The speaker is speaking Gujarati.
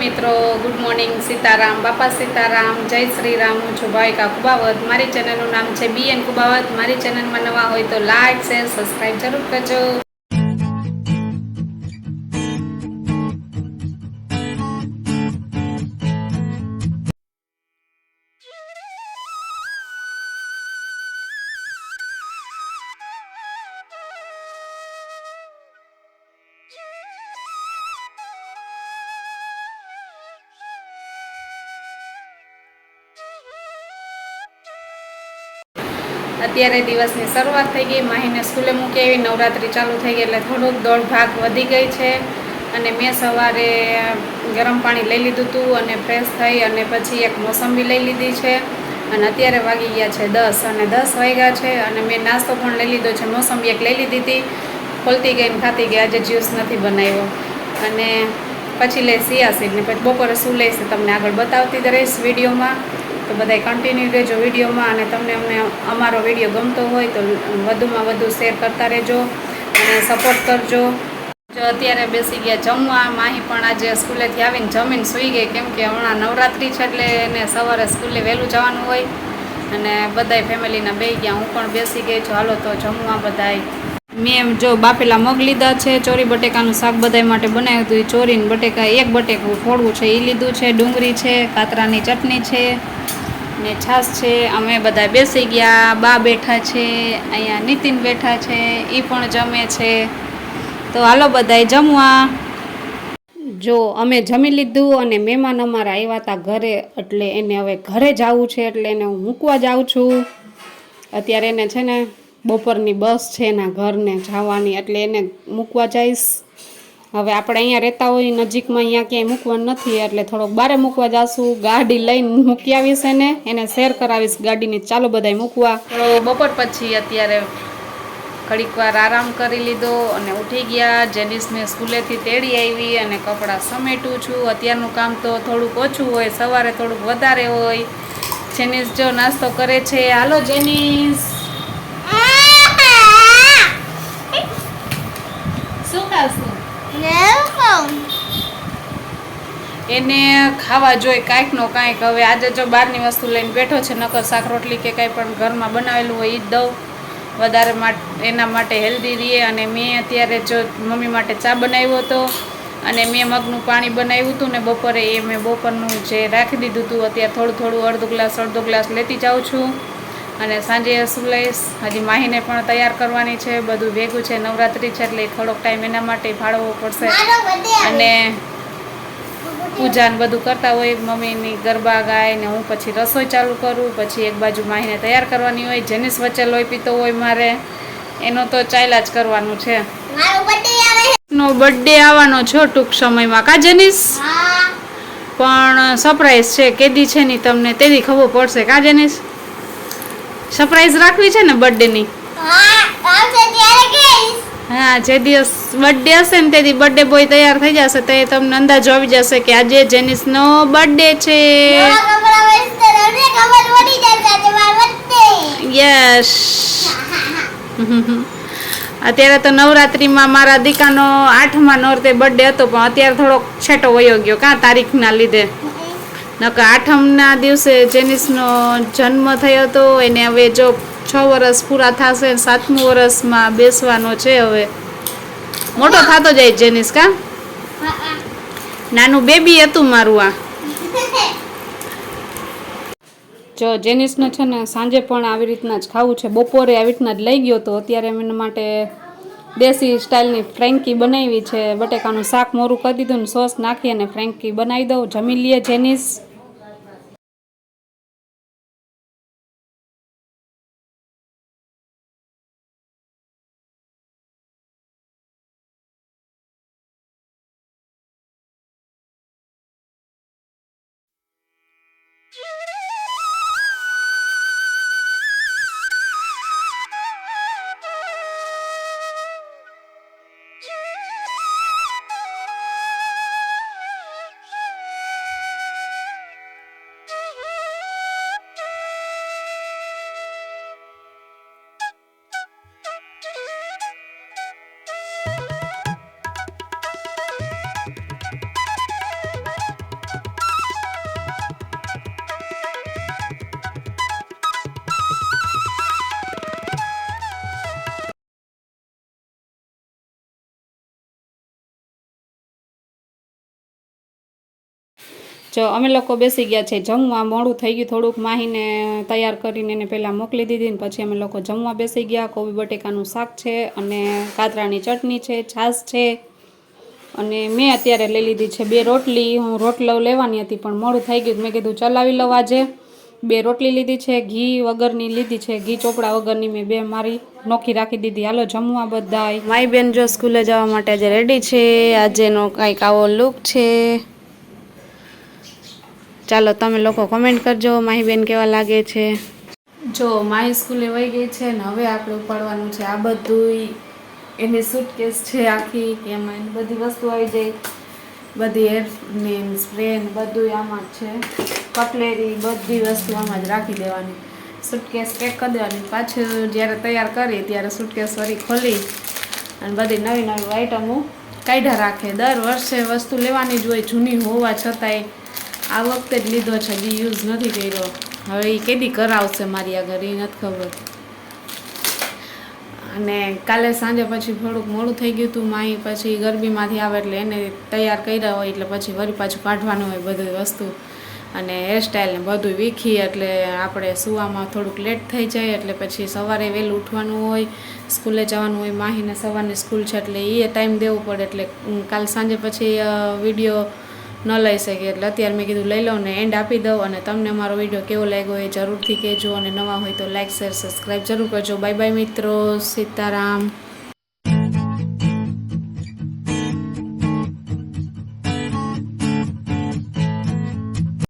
મિત્રો ગુડ મોર્નિંગ સીતારામ, બાપા સીતારામ, જય શ્રી રામ હું છું ભાવિકા કુબાવત. મારી ચેનલનું નામ છે બી એન કુબાવત. મારી ચેનલમાં નવા હોય તો લાઈક શેર સબસ્ક્રાઈબ જરૂર કરજો. અત્યારે દિવસની શરૂઆત થઈ ગઈ. માહીને સ્કૂલે મૂકી આવી. નવરાત્રિ ચાલુ થઈ ગઈ એટલે થોડુંક દોઢ ભાગ વધી ગઈ છે. અને મેં સવારે ગરમ પાણી લઈ લીધું હતું અને ફ્રેશ થઈ અને પછી એક મોસંબી લઈ લીધી છે. અને અત્યારે વાગી ગયા છે દસ અને દસ વાગ્યા છે. અને મેં નાસ્તો પણ લઈ લીધો છે. મોસંબી એક લઈ લીધી હતી. ખોલતી ગઈ ને ખાતી ગઈ. આજે જ્યુસ નથી બનાવ્યો. અને પછી લઈ સિયાસીડ ને પછી બપોરે શું લઈશ તમને આગળ બતાવતી જ રહીશ વિડીયોમાં. તો બધાય કન્ટિન્યુ રહેજો વિડીયોમાં અને તમને અમને અમારો વીડિયો ગમતો હોય તો વધુમાં વધુ શેર કરતા રહેજો અને સપોર્ટ કરજો. જો અત્યારે બેસી ગયા જમવા, માહી પણ આજે સ્કૂલેથી આવીને જમીને સૂઈ ગઈ કેમ કે હમણાં નવરાત્રિ છે એટલે એને સવારે સ્કૂલે વહેલું જવાનું હોય અને બધાય ફેમિલીના બે ગયા. હું પણ બેસી ગઈ છું. હાલો તો જમવા બધાય. મેં જો બાફેલા મગ લીધા છે, ચોરી બટેકાનું શાક બધા માટે બનાવ્યું હતું. એ ચોરીને બટેકા એક બટેકું ફોડવું છે એ લીધું છે, ડુંગળી છે, કાતરાની ચટણી છે. ને છાશ છે, અમે બધા બેસી ગયા, બા બેઠા છે, અહીંયા નીતિન બેઠા છે એ પણ જમે છે. તો હાલો બધાય જમવા. જો અમે જમી લીધું અને મહેમાન અમારા આવ્યા હતા ઘરે, એટલે એને હવે ઘરે જવું છે, એટલે એને હું મૂકવા જાઉં છું. અત્યારે એને છે ને બપોરની બસ છે એના ઘરને જવાની, એટલે એને મૂકવા જઈશ. હવે આપણે અહીંયા રહેતા હોય નજીકમાં અહીંયા ક્યાંય મૂકવાનું નથી એટલે થોડોક બારે મૂકવા જાશું. ગાડી લઈને મૂકી આવીશ એને એને શેર કરાવીશ ગાડીની ચાલો બધાય મૂકવા. બપોર પછી અત્યારે ઘડીક વાર આરામ કરી લીધો અને ઉઠી ગયા. જેનિસને સ્કૂલેથી તેડી આવી અને કપડાં સમેટું છું. અત્યારનું કામ તો થોડુંક ઓછું હોય સવારે થોડુંક વધારે હોય. જેનિસ જો નાસ્તો કરે છે. હાલો જેનિસ. શું ખાશું એને ખાવા જોઈએ કાંઈક નો કાંઈક. હવે આજે જો બહારની વસ્તુ લઈને બેઠો છે, નકર શાક રોટલી કે કાંઈ પણ ઘરમાં બનાવેલું હોય એ જ દઉં. વધારે એના માટે હેલ્ધી રહીએ. અને મેં અત્યારે જો મમ્મી માટે ચા બનાવ્યો હતો, અને મેં મગનું પાણી બનાવ્યું હતું ને બપોરે એ મેં બપોરનું જે રાખી દીધું હતું, અત્યારે થોડું થોડું અડધો ગ્લાસ અડધો ગ્લાસ લેતી જાઉં છું. અને સાંજે શું લઈશ હજી માહીને પણ તૈયાર કરવાની છે બધું ભેગું છે નવરાત્રિ છે એટલે થોડોક ટાઈમ એના માટે ફાળવવો પડશે. અને પૂજા ને બધું કરતા હોય મમ્મીની ગરબા ગાય ને હું પછી રસોઈ ચાલુ કરું પછી એક બાજુ માહીને તૈયાર કરવાની હોય જેનિસ વચ્ચે લોહી પીતો હોય મારે એનો તો ચાલ્યા જ કરવાનું છે. નો બર્થડે આવવાનો છો ટૂંક સમયમાં કા જેનિસ? પણ સરપ્રાઈઝ છે કેદી છે ની તમને તેદી ખબર પડશે કા જેનિસ? સરપ્રાઈઝ રાખવી છે ને બર્થડેની હા જે દિવસ બર્થડે હશે ને તેથી બર્થડે બોય તૈયાર થઈ જશે તો એ તમને અંદાજો આવી જશે કે આજે જેનિસનો બર્થડે છે. યસ અત્યારે તો નવરાત્રિમાં મારા દીકાનો આઠમા નોરતે બર્થડે હતો પણ અત્યારે થોડોક છેટો વયો ગયો. કાં તારીખના લીધે? નકર આઠમના દિવસે જેનિસનો જન્મ થયો હતો એને હવે જો છ વર્ષ પૂરા થશે સાતમું વર્ષમાં બેસવાનો છે હવે. મોટો થતો જાય જેનિસ કા? નાનું બેબી હતું મારું આ. જો જેનિસને છે ને સાંજે પણ આવી રીતના જ ખાવું છે. બપોરે આવી રીતના જ લઈ ગયો તો અત્યારે એમ માટે દેશી સ્ટાઇલની ફ્રેન્કી બનાવી છે. બટેકાનું શાક મોરું કરી દીધું ને સોસ નાખી અને ફ્રેન્કી બનાવી દઉં. જમી લઈએ જેનિસ. જો અમે લોકો બેસી ગયા છે જમવા, મોડું થઈ ગયું, થોડુંક માહીને તૈયાર કરીને એને પહેલાં મોકલી દીધી ને પછી અમે લોકો જમવા બેસી ગયા. કોબી બટેકાનું શાક છે અને કાતરાની ચટણી છે, છાશ છે. અને મેં અત્યારે લઈ લીધી છે બે રોટલી. હું રોટલો લેવાની હતી પણ મોડું થઈ ગયું. મેં કીધું ચલાવી લઉં આજે. બે રોટલી લીધી છે, ઘી વગરની લીધી છે. ઘી ચોપડા વગરની મેં બે મારી નોખી રાખી દીધી. હાલો જમવા બધાય. મારી બેન જો સ્કૂલે જવા માટે આજે રેડી છે. આજેનો કાંઈક આવો લુક છે. ચાલો તમે લોકો કમેન્ટ કરજો, માહીબેન કેવા લાગે છે? જો, માહી સ્કૂલે વહી ગઈ છે ને હવે આપણે ઉપાડવાનું છે. આ બધું એની સૂટકેસ છે આખી, કે એમાં બધી વસ્તુ આવી જાય. બધી હેર ને સ્પ્રે ને બધું આમાં જ છે. કટલેરી બધી વસ્તુ આમાં જ રાખી દેવાની. સૂટકેસ પેક કરી દેવાની. પાછું જ્યારે તૈયાર કરી ત્યારે સૂટકેસ ફરી ખોલી અને બધી નવી નવી આઈટમો કાઢ્યા રાખે. દર વર્ષે વસ્તુ લેવાની જ હોય, જૂની હોવા છતાંય આ વખતે જ લીધો છે બી યુઝ નથી કર્યો. હવે એ કેદી કરાવશે મારી આગળ એ નથી ખબર. અને કાલે સાંજે પછી થોડુંક મોડું થઈ ગયું હતું માઈ, પછી ગરબીમાંથી આવે એટલે એને તૈયાર કર્યા હોય એટલે પછી વળી પાછું કાઢવાનું હોય બધી વસ્તુ. અને હેરસ્ટાઈલ ને બધું વીખી એટલે આપણે સુવામાં થોડુંક લેટ થઈ જાય એટલે પછી સવારે વહેલું ઉઠવાનું હોય, સ્કૂલે જવાનું હોય, માહીને સવારની સ્કૂલ છે એટલે એ ટાઈમ દેવો પડે એટલે કાલ સાંજે પછી વીડિયો ન લઈ શકે. એટલે અત્યારે મેં કીધું, લઈ લઉં ને એન્ડ આપી દઉં અને તમને મારો વીડિયો કેવો લાગ્યો એ જરૂરથી કહેજો અને નવા હોય તો લાઈક શેર સબસ્ક્રાઈબ જરૂર કરજો. બાય બાય મિત્રો, સીતારામ.